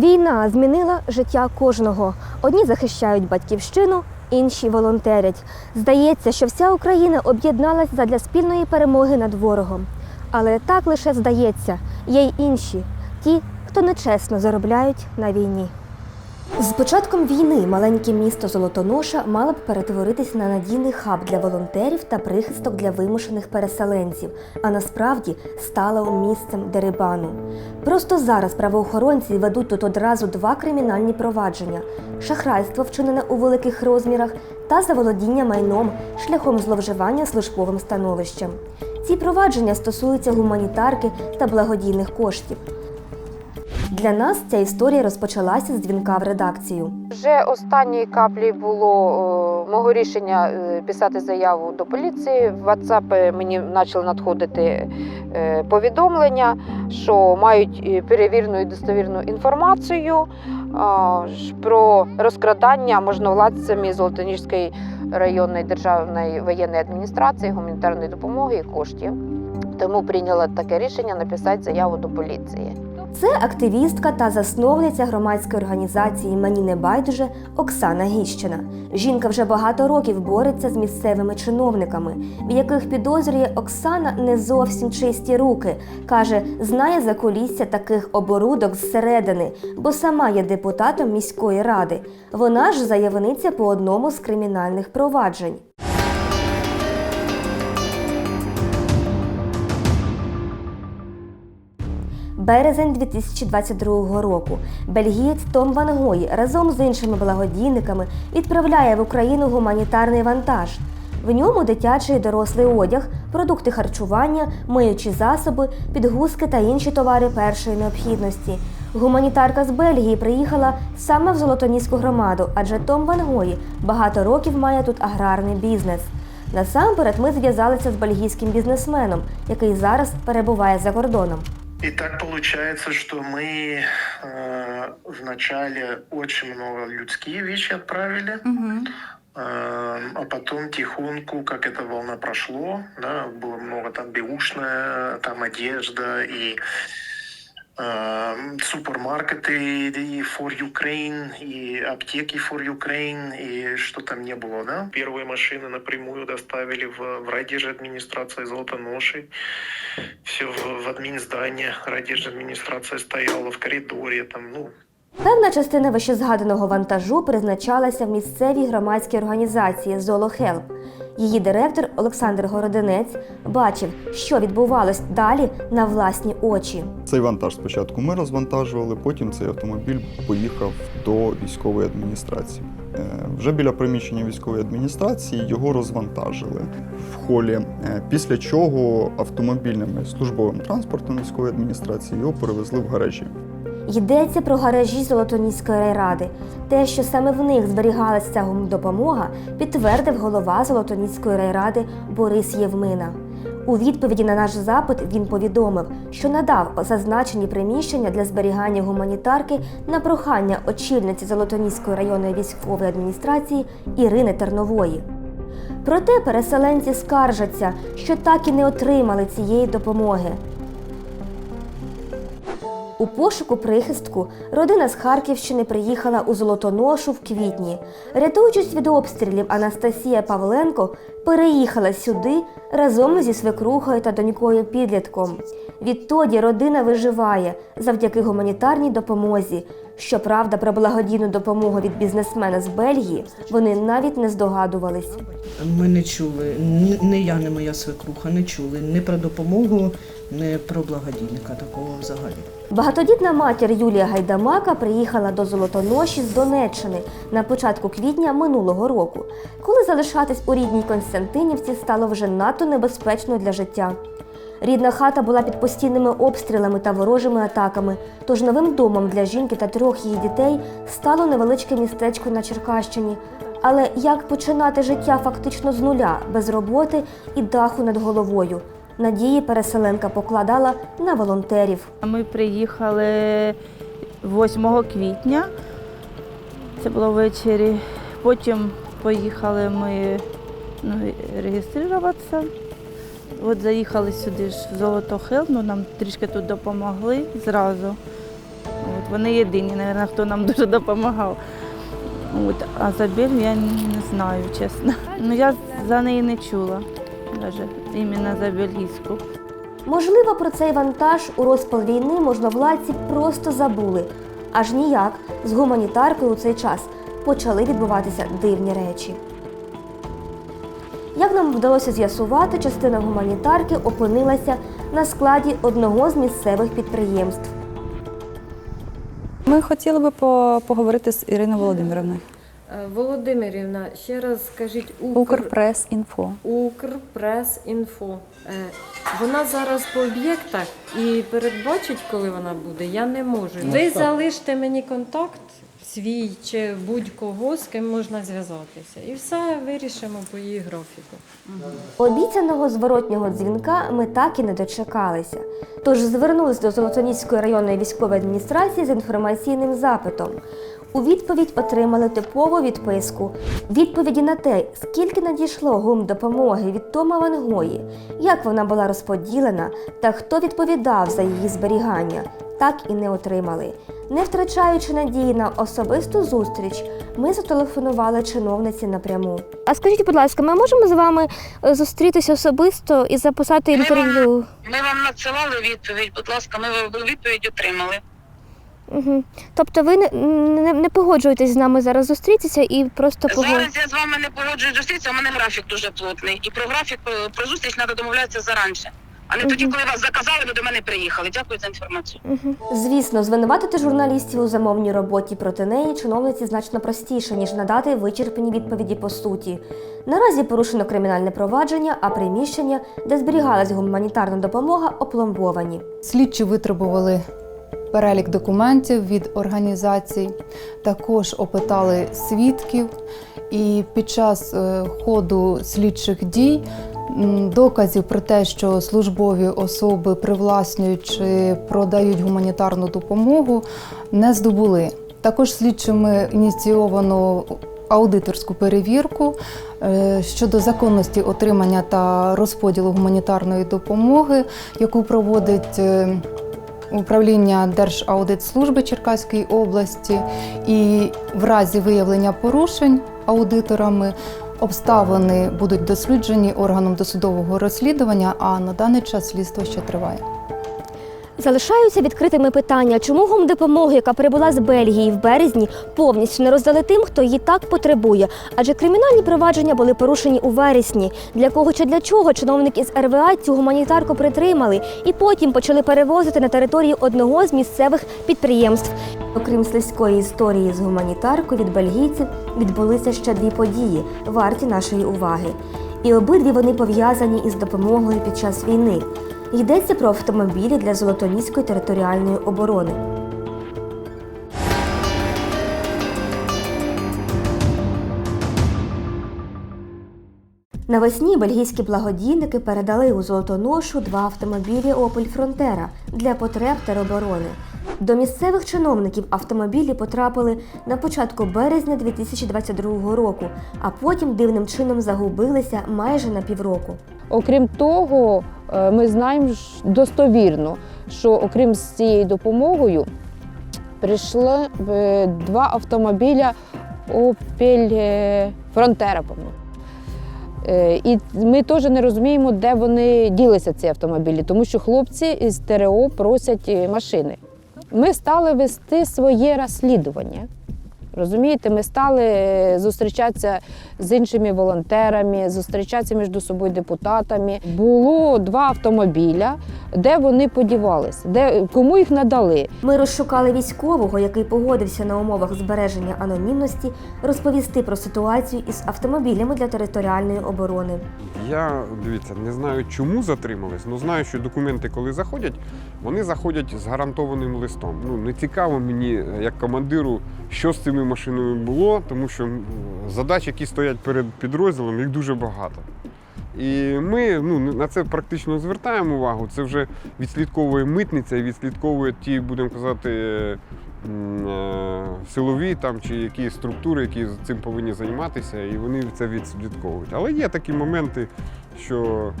Війна змінила життя кожного. Одні захищають батьківщину, інші волонтерять. Здається, що вся Україна об'єдналась задля спільної перемоги над ворогом. Але так лише здається, є й інші ті, хто нечесно заробляють на війні. З початком війни маленьке місто Золотоноша мало б перетворитись на надійний хаб для волонтерів та прихисток для вимушених переселенців, а насправді стало місцем дерибану. Просто зараз правоохоронці ведуть тут одразу два кримінальні провадження: шахрайство, вчинене у великих розмірах, та заволодіння майном шляхом зловживання службовим становищем. Ці провадження стосуються гуманітарки та благодійних коштів. Для нас ця історія розпочалася з дзвінка в редакцію. Вже останньої каплі було о, мого рішення е, писати заяву до поліції. В WhatsApp мені почали надходити е, повідомлення, що мають е, перевірену і достовірну інформацію а, про розкрадання можновладцями Золотоніжської районної державної воєнної адміністрації гуманітарної допомоги і коштів. Тому прийняла таке рішення написати заяву до поліції. Це активістка та засновниця громадської організації Мені не байдуже Оксана Гіщина. Жінка вже багато років бореться з місцевими чиновниками, в яких підозрює Оксана не зовсім чисті руки. каже, знає закулісся таких оборудок зсередини, бо сама є депутатом міської ради. Вона ж заявниця по одному з кримінальних проваджень. Березень 2022 року бельгієць Том Ван Гої разом з іншими благодійниками відправляє в Україну гуманітарний вантаж. В ньому дитячий і дорослий одяг, продукти харчування, миючі засоби, підгузки та інші товари першої необхідності. Гуманітарка з Бельгії приїхала саме в Золотоніську громаду, адже Том Ван Гої багато років має тут аграрний бізнес. Насамперед ми зв'язалися з бельгійським бізнесменом, який зараз перебуває за кордоном. И так получается, что мы э, вначале очень много людские вещи отправили, э, а потом тихоньку, как эта волна прошло, да, было много там беушная, там одежда и э, супермаркеты и for Ukraine, и аптеки for Ukraine, и что там не было, да. Первые машины напрямую доставили в, в райдержадминистрации Золотоноши. Все в, в админздание райдержадминистрация стояла в коридоре, там, ну, Певна частина вищезгаданого вантажу призначалася в місцевій громадській організації «Золохелп». Її директор Олександр Городинець бачив, що відбувалось далі на власні очі. Цей вантаж спочатку ми розвантажували, потім цей автомобіль поїхав до військової адміністрації. Е, Вже біля приміщення військової адміністрації його розвантажили в холі, е, після чого автомобільними службовим транспортом військової адміністрації його перевезли в гаражі. Йдеться про гаражі Золотоніської райради. Те, що саме в них зберігалася допомога, підтвердив голова Золотоніської райради Борис Євмина. У відповіді на наш запит він повідомив, що надав зазначені приміщення для зберігання гуманітарки на прохання очільниці Золотоніської районної військової адміністрації Ірини Тернової. Проте переселенці скаржаться, що так і не отримали цієї допомоги. У пошуку прихистку родина з Харківщини приїхала у Золотоношу в квітні. Рятуючись від обстрілів, Анастасія Павленко переїхала сюди разом зі свекрухою та донькою підлітком. Відтоді родина виживає завдяки гуманітарній допомозі. Щоправда, про благодійну допомогу від бізнесмена з Бельгії вони навіть не здогадувались. Ми не чули, ні я, ні моя свекруха не чули ні про допомогу, ні про благодійника такого взагалі. Багатодітна матір Юлія Гайдамака приїхала до Золотоноші з Донеччини на початку квітня минулого року, коли залишатись у рідній Константинівці стало вже надто небезпечно для життя. Рідна хата була під постійними обстрілами та ворожими атаками, тож новим домом для жінки та трьох її дітей стало невеличке містечко на Черкащині. Але як починати життя фактично з нуля, без роботи і даху над головою? Надії переселенка покладала на волонтерів. Ми приїхали 8 квітня, це було ввечері. Потім поїхали ми ну, реєструватися. От заїхали сюди ж в Золотохел, ну нам трішки тут допомогли зразу. От Вони єдині, мабуть, хто нам дуже допомагав. От. А за Бельгію я не знаю, чесно. Ну, я за неї не чула, навіть іменно за бельгійську. Можливо, про цей вантаж у розпал війни можновладці просто забули. Аж ніяк з гуманітаркою у цей час почали відбуватися дивні речі. Як нам вдалося з'ясувати, частина гуманітарки опинилася на складі одного з місцевих підприємств. Ми хотіли би поговорити з Іриною Володимировною. Е, Володимирівна, ще раз скажіть Укр... Укрпрес-інфо. Укрпрес-інфо. Е, Вона зараз по об'єктах і передбачить, коли вона буде, я не можу. Ви залиште мені контакт свій чи будь-кого, з ким можна зв'язатися. І все вирішимо по її графіку. Обіцяного зворотнього дзвінка ми так і не дочекалися. Тож звернулись до Золотоніської районної військової адміністрації з інформаційним запитом. У відповідь отримали типову відписку. Відповіді на те, скільки надійшло гумдопомоги від Тома Вангої, як вона була розподілена та хто відповідав за її зберігання, так і не отримали. Не втрачаючи надії на особисту зустріч, ми зателефонували чиновниці напряму. А скажіть, будь ласка, ми можемо з вами е, зустрітися особисто і записати інтерв'ю? Ми вам надсилали відповідь, будь ласка, ми відповідь отримали. Угу. Тобто ви не, не, не погоджуєтесь з нами зараз зустрітися і просто поговорити? Зараз я з вами не погоджуюсь зустрітися, у мене графік дуже плотний. І про графік е, про зустріч треба домовлятися заранше. А не тоді, коли вас заказали, ви до мене приїхали. Дякую за інформацію. Звісно, звинуватити журналістів у замовній роботі проти неї чиновниці значно простіше, ніж надати вичерпні відповіді по суті. Наразі порушено кримінальне провадження, а приміщення, де зберігалась гуманітарна допомога, опломбовані. Слідчі витребували перелік документів від організацій, також опитали свідків, і під час е, ходу слідчих дій доказів про те, що службові особи привласнюють чи продають гуманітарну допомогу, не здобули. Також слідчими ініційовано аудиторську перевірку е, щодо законності отримання та розподілу гуманітарної допомоги, яку проводить е, управління Держаудитслужби Черкаської області, і в разі виявлення порушень аудиторами обставини будуть досліджені органом досудового розслідування, а на даний час слідство ще триває. Залишаються відкритими питання, чому гумдопомогу, яка прибула з Бельгії в березні, повністю не роздали тим, хто її так потребує. Адже кримінальні провадження були порушені у вересні. Для кого чи для чого чиновники з РВА цю гуманітарку притримали і потім почали перевозити на території одного з місцевих підприємств. Окрім слизької історії з гуманітаркою від бельгійців, відбулися ще дві події, варті нашої уваги. І обидві вони пов'язані із допомогою під час війни. Йдеться про автомобілі для Золотоніської територіальної оборони. Навесні бельгійські благодійники передали у Золотоношу два автомобілі Opel Frontera для потреб тероборони. До місцевих чиновників автомобілі потрапили на початку березня 2022 року, а потім дивним чином загубилися майже на півроку. Окрім того, е, ми знаємо достовірно, що окрім з цією допомогою прийшли е, два автомобіля Opel е, Frontera. І ми теж не розуміємо, де вони ділися ці автомобілі, тому що хлопці із ТРО просять машини. Ми стали вести своє розслідування. Розумієте, ми стали зустрічатися з іншими волонтерами, зустрічатися між собою депутатами. Було два автомобіля, де вони подівалися, де кому їх надали. Ми розшукали військового, який погодився на умовах збереження анонімності, розповісти про ситуацію із автомобілями для територіальної оборони. Я дивіться, не знаю, чому затримались, але знаю, що документи, коли заходять, вони заходять з гарантованим листом. Ну не цікаво мені, е, як командиру, що з цими машинами було, тому що задач, які стоять перед підрозділом, їх дуже багато. І ми ну, на це практично звертаємо увагу. Це вже відслідковує митниця і відслідковує ті, будемо казати, е, силові там, чи які структури, які цим повинні займатися, і вони це відслідковують. Але є такі моменти, що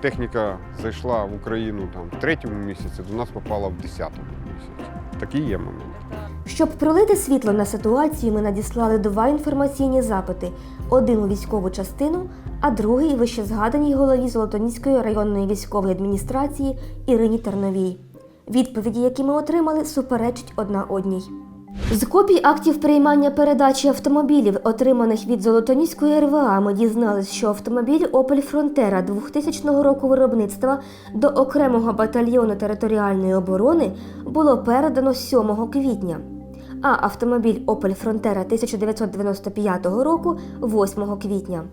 техніка зайшла в Україну там в третьому місяці, до нас попала в десятому місяці. Такий є момент. Щоб пролити світло на ситуацію, ми надіслали два інформаційні запити: один у військову частину, а другий вищезгаданій голові Золотоніської районної військової адміністрації Ірині Терновій. Відповіді, які ми отримали, суперечать одна одній. З копій актів приймання передачі автомобілів, отриманих від Золотоніської РВА, ми дізналися, що автомобіль Opel Frontera 2000 року виробництва до окремого батальйону територіальної оборони було передано 7 квітня, а автомобіль Opel Frontera 1995 року 8 квітня.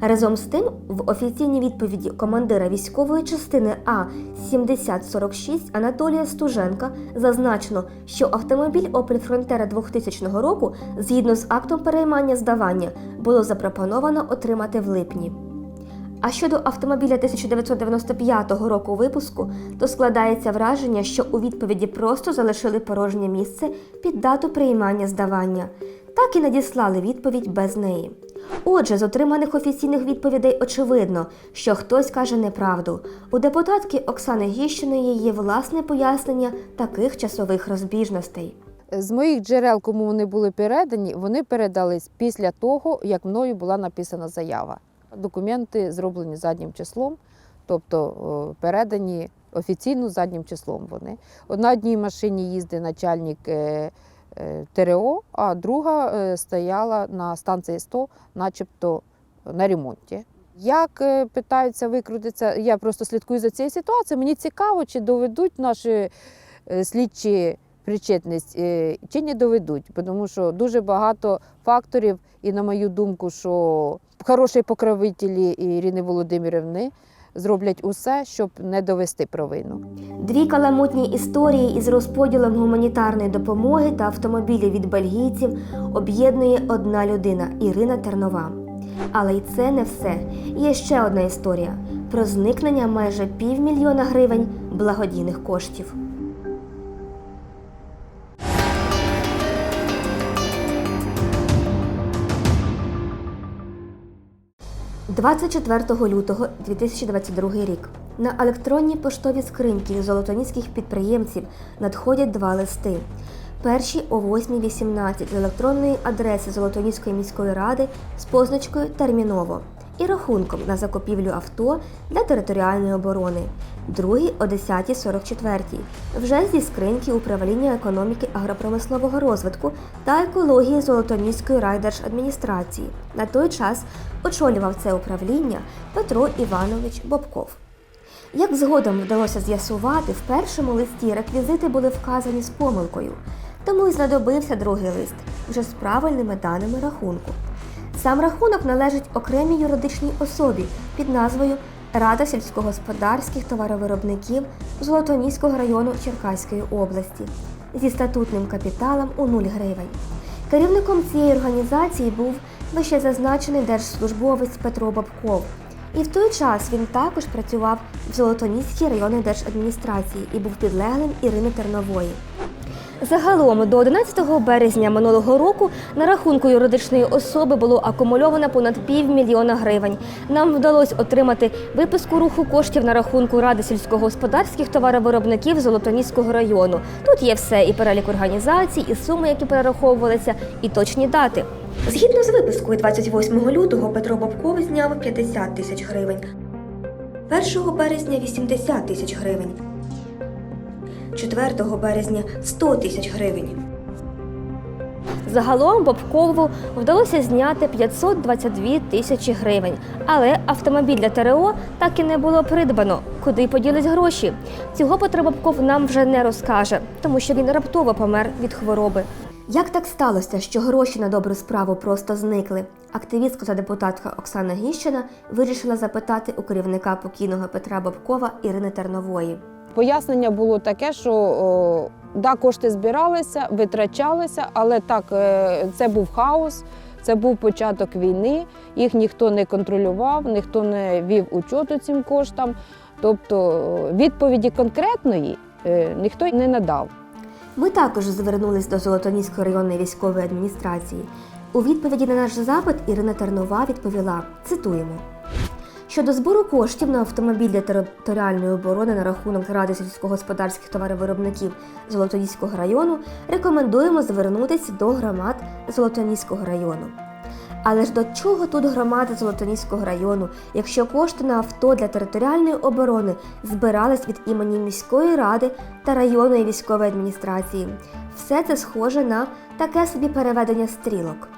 Разом з тим, в офіційній відповіді командира військової частини А 7046 Анатолія Стуженка зазначено, що автомобіль Opel Frontera 2000 року, згідно з актом переймання здавання, було запропоновано отримати в липні. А щодо автомобіля 1995 року випуску, то складається враження, що у відповіді просто залишили порожнє місце під дату приймання здавання, так і надіслали відповідь без неї. Отже, з отриманих офіційних відповідей очевидно, що хтось каже неправду. У депутатки Оксани Гіщиної є власне пояснення таких часових розбіжностей. З моїх джерел, кому вони були передані, вони передались після того, як мною була написана заява. Документи зроблені заднім числом, тобто передані офіційно заднім числом вони. На одній машині їздить начальник е, е, ТРО, а друга е, стояла на станції 100, начебто на ремонті. Як питаються викрутитися, я просто слідкую за цією ситуацією. Мені цікаво, чи доведуть наші слідчі причетність, е, чи не доведуть, тому що дуже багато факторів, і на мою думку, що хороші покровителі Ірини Володимирівни зроблять усе, щоб не довести провину. Дві каламутні історії із розподілом гуманітарної допомоги та автомобілів від бельгійців об'єднує одна людина Ірина Тернова. Але й це не все. Є ще одна історія про зникнення майже півмільйона гривень благодійних коштів. 24 лютого 2022 рік на електронні поштові скриньки золотоніських підприємців надходять два листи. Перші о 8.18 з електронної адреси Золотоніської міської ради з позначкою Терміново і рахунком на закупівлю авто для територіальної оборони. Другий о 10.44 вже зі скриньки управління економіки агропромислового розвитку та екології Золотоніської райдержадміністрації. На той час очолював це управління Петро Іванович Бобков. Як згодом вдалося з'ясувати, в першому листі реквізити були вказані з помилкою, тому й знадобився другий лист вже з правильними даними рахунку. Сам рахунок належить окремій юридичній особі під назвою Рада сільськогосподарських товаровиробників Золотоніського району Черкаської області зі статутним капіталом у 0 гривень. Керівником цієї організації був вище зазначений держслужбовець Петро Бабков. І в той час він також працював в Золотоніській районній держадміністрації і був підлеглим Ірини Тернової. Загалом до 11 березня минулого року на рахунку юридичної особи було акумульовано понад півмільйона гривень. Нам вдалося отримати виписку руху коштів на рахунку Ради сільськогосподарських товаровиробників Золотоніського району. Тут є все і перелік організацій, і суми, які перераховувалися, і точні дати. Згідно з випискою 28 лютого Петро Бобков зняв 50 тисяч гривень. 1 березня 80 тисяч гривень. 4 березня 100 тисяч гривень. Загалом Бобкову вдалося зняти 522 тисячі гривень, але автомобіль для ТРО так і не було придбано. Куди поділись гроші? Цього Петро Бобков нам вже не розкаже, тому що він раптово помер від хвороби. Як так сталося, що гроші на добру справу просто зникли? Активістка та депутатка Оксана Гіщина вирішила запитати у керівника покійного Петра Бобкова Ірини Тернової. Пояснення було таке, що о, да, кошти збиралися, витрачалися, але так, е, це був хаос, це був початок війни, їх ніхто не контролював, ніхто не вів учету цим коштам. Тобто відповіді конкретної е, ніхто не надав. Ми також звернулись до Золотоніської районної військової адміністрації. У відповіді на наш запит Ірина Тернова відповіла: цитуємо. Щодо збору коштів на автомобіль для територіальної оборони на рахунок Ради сільськогосподарських товаровиробників Золотоніського району, рекомендуємо звернутися до громад Золотоніського району. Але ж до чого тут громади Золотоніського району, якщо кошти на авто для територіальної оборони збирались від імені міської ради та районної військової адміністрації? Все це схоже на таке собі переведення стрілок.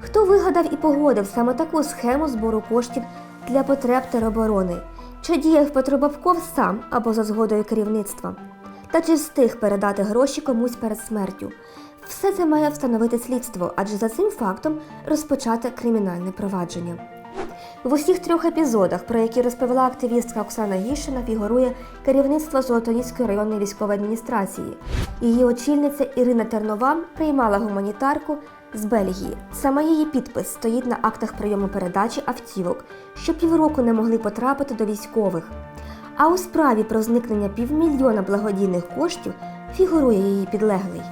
Хто вигадав і погодив саме таку схему збору коштів для потреб тероборони? Чи діяв Петро Бабков сам або за згодою керівництва? Та чи встиг передати гроші комусь перед смертю? Все це має встановити слідство, адже за цим фактом розпочати кримінальне провадження. В усіх трьох епізодах, про які розповіла активістка Оксана Гішина, фігурує керівництво Золотоніської районної військової адміністрації. Її очільниця Ірина Тернова приймала гуманітарку з Бельгії. Саме її підпис стоїть на актах прийому передачі автівок, що півроку не могли потрапити до військових. А у справі про зникнення півмільйона благодійних коштів фігурує її підлеглий.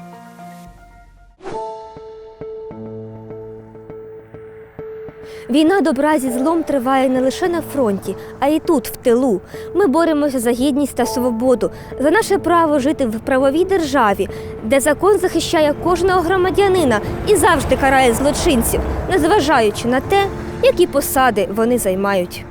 Війна добра зі злом триває не лише на фронті, а й тут, в тилу. Ми боремося за гідність та свободу, за наше право жити в правовій державі, де закон захищає кожного громадянина і завжди карає злочинців, незважаючи на те, які посади вони займають.